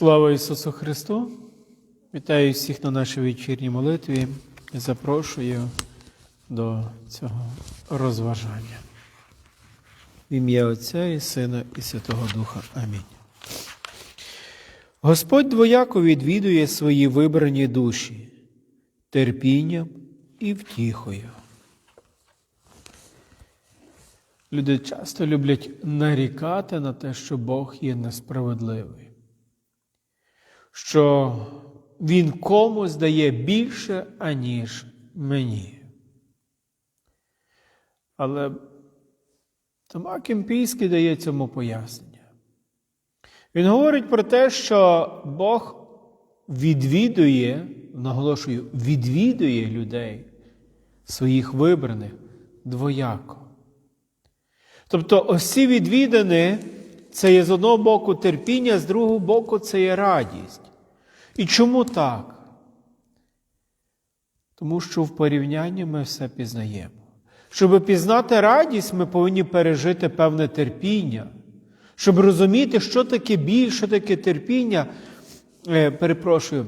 Слава Ісусу Христу! Вітаю всіх на нашій вечірній молитві і запрошую до цього розважання. В ім'я Отця і Сина і Святого Духа. Амінь. Господь двояко відвідує свої вибрані душі терпінням і втіхою. Люди часто люблять нарікати на те, що Бог є несправедливий що він комусь дає більше, аніж мені. Але Тома Кемпійський дає цьому пояснення. Він говорить про те, що Бог відвідує, наголошую, відвідує людей, своїх вибраних двояко. Тобто, ось ці відвідані це є з одного боку терпіння, з другого боку це є радість. І чому так? Тому що в порівнянні ми все пізнаємо. Щоб пізнати радість, ми повинні пережити певне терпіння. Щоб розуміти, що таке біль, що таке терпіння, е, перепрошую.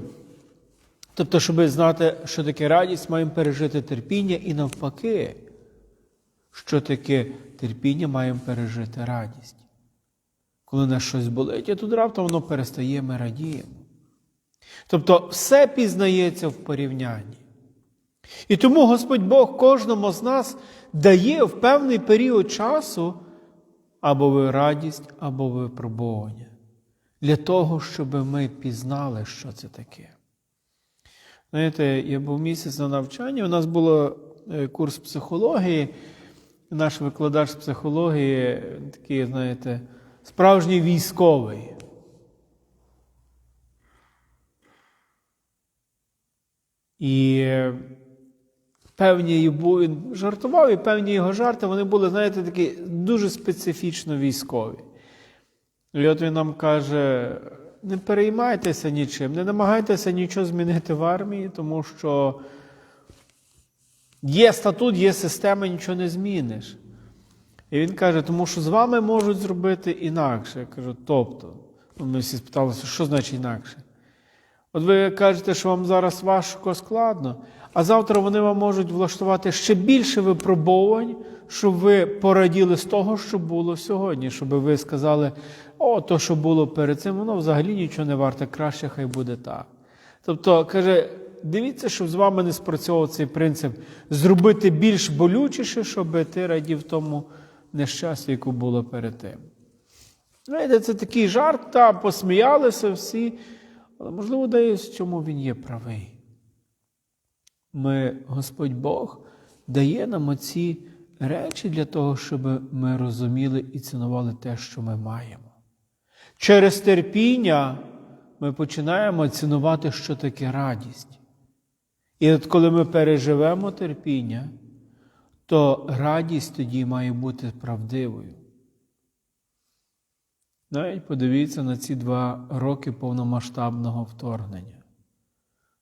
Тобто, щоб знати, що таке радість, маємо пережити терпіння і навпаки, що таке терпіння, маємо пережити радість. Коли нас щось болить, і тут раптом воно перестає, ми радіємо. Тобто все пізнається в порівнянні. І тому Господь Бог кожному з нас дає в певний період часу або ви радість, або випробування. Для того, щоб ми пізнали, що це таке. Знаєте, я був місяць на навчанні, у нас був курс психології, наш викладач психології, такий, знаєте, справжній військовий. І певні він жартував, і певні його жарти вони були, знаєте, такі дуже специфічно військові. І от він нам каже: не переймайтеся нічим, не намагайтеся нічого змінити в армії, тому що є статут, є система, нічого не зміниш. І він каже, тому що з вами можуть зробити інакше. Я кажу, тобто, ну, ми всі спиталися, що значить інакше? От ви кажете, що вам зараз важко складно, а завтра вони вам можуть влаштувати ще більше випробувань, щоб ви пораділи з того, що було сьогодні, щоб ви сказали, о, то, що було перед цим, воно взагалі нічого не варте, краще хай буде так. Тобто, каже, дивіться, щоб з вами не спрацьовував цей принцип зробити більш болючіше, щоб ти радів тому нещастя, яке було перед тим. Знаєте, це такий жарт, та посміялися всі, але можливо, десь чому він є правий. Ми, Господь Бог дає нам оці речі для того, щоб ми розуміли і цінували те, що ми маємо. Через терпіння ми починаємо цінувати, що таке радість. І от коли ми переживемо терпіння, то радість тоді має бути правдивою. Навіть подивіться на ці два роки повномасштабного вторгнення.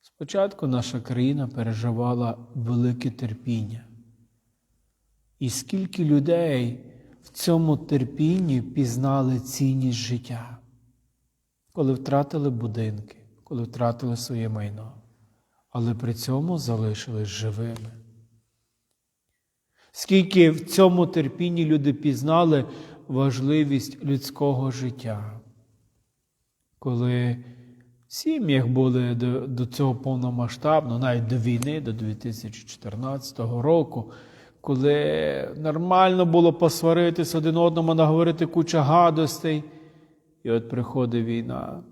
Спочатку наша країна переживала велике терпіння. І скільки людей в цьому терпінні пізнали цінність життя, коли втратили будинки, коли втратили своє майно, але при цьому залишились живими. Скільки в цьому терпінні люди пізнали важливість людського життя, коли в сім'ях були до, до цього повномасштабно, навіть до війни, до 2014 року, коли нормально було посваритися один одному, наговорити куча гадостей, і от приходить війна,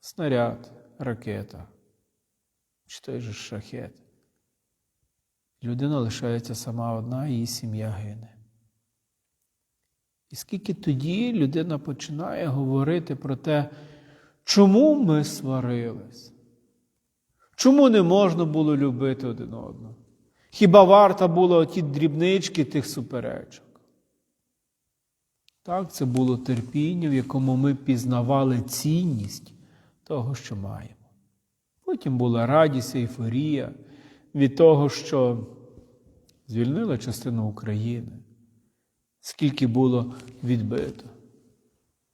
снаряд, ракета, чи той же шахет. Людина лишається сама одна, її сім'я гине. І скільки тоді людина починає говорити про те, чому ми сварились? Чому не можна було любити один одного? Хіба варта була ті дрібнички тих суперечок? Так, це було терпіння, в якому ми пізнавали цінність того, що маємо. Потім була радість, ейфорія від того, що звільнили частину України, скільки було відбито.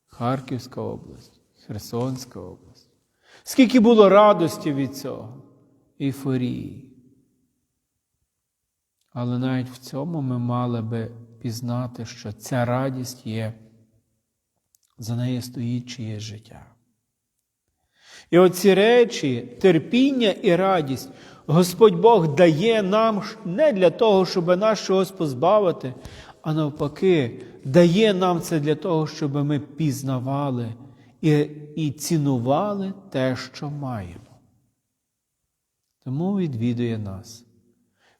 Харківська область, Херсонська область. Скільки було радості від цього, ейфорії. Але навіть в цьому ми мали би пізнати, що ця радість є, за нею стоїть чиє життя. І оці речі, терпіння і радість, Господь Бог дає нам не для того, щоб нас чогось позбавити, а навпаки, дає нам це для того, щоб ми пізнавали і, і цінували те, що маємо. Тому відвідує нас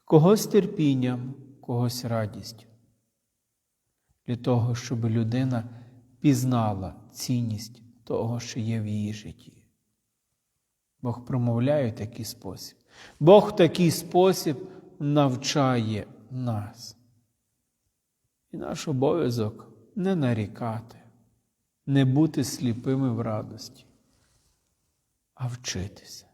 когось терпінням, когось радістю. Для того, щоб людина пізнала цінність того, що є в її житті. Бог промовляє в такий спосіб. Бог в такий спосіб навчає нас. І наш обов'язок не нарікати, не бути сліпими в радості, а вчитися,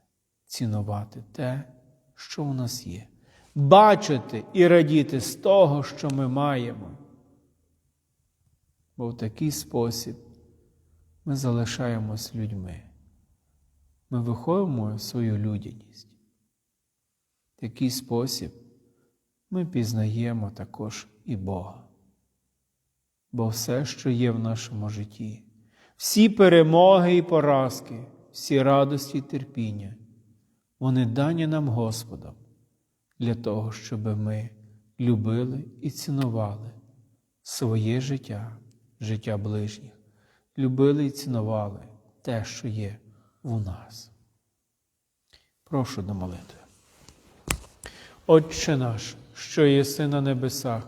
цінувати те, що у нас є, бачити і радіти з того, що ми маємо. Бо в такий спосіб ми залишаємось людьми. Ми виховуємо свою людяність. В такий спосіб ми пізнаємо також і Бога. Бо все, що є в нашому житті, всі перемоги і поразки, всі радості і терпіння, вони дані нам Господом для того, щоб ми любили і цінували своє життя, життя ближніх, любили і цінували те, що є у нас. Прошу до молитви. Отче наш, що єси на небесах,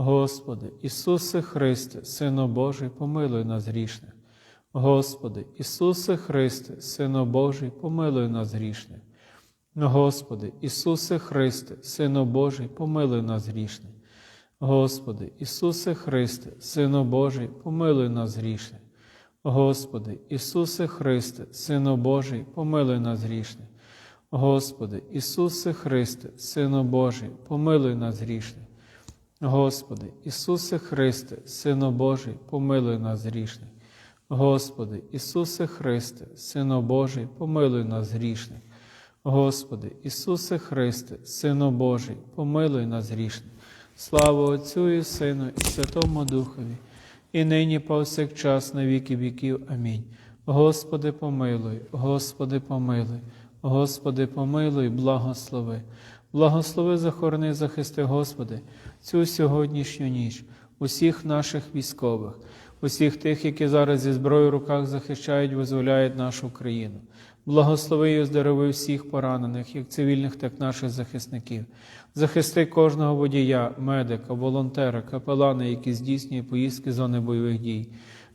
Господи, Ісусе Христе, Сину Божий, помилуй нас грішних. Господи, Ісусе Христе, Сину Божий, помилуй нас грішних. Господи, Ісусе Христе, Сину Божий, помилуй нас грішних. Господи, Ісусе Христе, Сину Божий, помилуй нас грішних. Господи, Ісусе Христе, Сину Божий, помилуй нас грішних. Господи, Ісусе Христе, Сину Божий, помилуй нас грішних. Господи, Ісусе Христе, Сину Божий, помилуй нас грішних. Господи, Ісусе Христе, Сину Божий, помилуй нас грішних. Господи, Ісусе Христе, Сину Божий, помилуй нас грішних. Слава Отцю і Сину, і Святому Духові, і нині повсякчас на віки віків. Амінь. Господи, помилуй, Господи, помилуй, Господи, помилуй, благослови. Благослови, захорони, захисти, Господи, цю сьогоднішню ніч, усіх наших військових, усіх тих, які зараз зі зброєю в руках захищають, визволяють нашу країну. Благослови і оздорови всіх поранених, як цивільних, так і наших захисників. Захисти кожного водія, медика, волонтера, капелана, які здійснює поїздки зони бойових дій,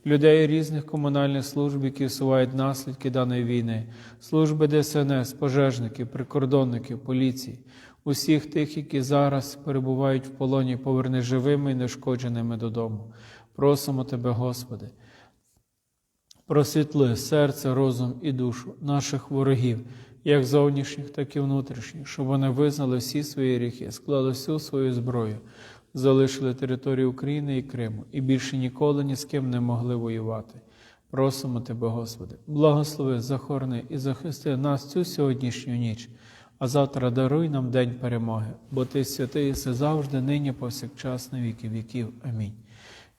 людей різних комунальних служб, які усувають наслідки даної війни, служби ДСНС, пожежників, прикордонників, поліції, усіх тих, які зараз перебувають в полоні, поверни живими і нешкодженими додому. Просимо Тебе, Господи. Просвітли серце, розум і душу наших ворогів, як зовнішніх, так і внутрішніх, щоб вони визнали всі свої гріхи, склали всю свою зброю, залишили територію України і Криму і більше ніколи ні з ким не могли воювати. Просимо Тебе, Господи, благослови, захорони і захисти нас цю сьогоднішню ніч, а завтра даруй нам день перемоги, бо Ти святий і завжди, нині, повсякчас, на віки віків. Амінь.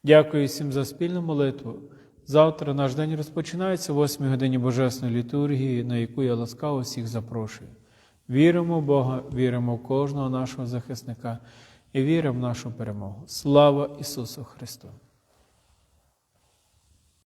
Дякую всім за спільну молитву. Завтра наш день розпочинається о 8 годині Божесної літургії, на яку я ласкаво всіх запрошую. Віримо в Бога, віримо в кожного нашого захисника і віримо в нашу перемогу. Слава Ісусу Христу!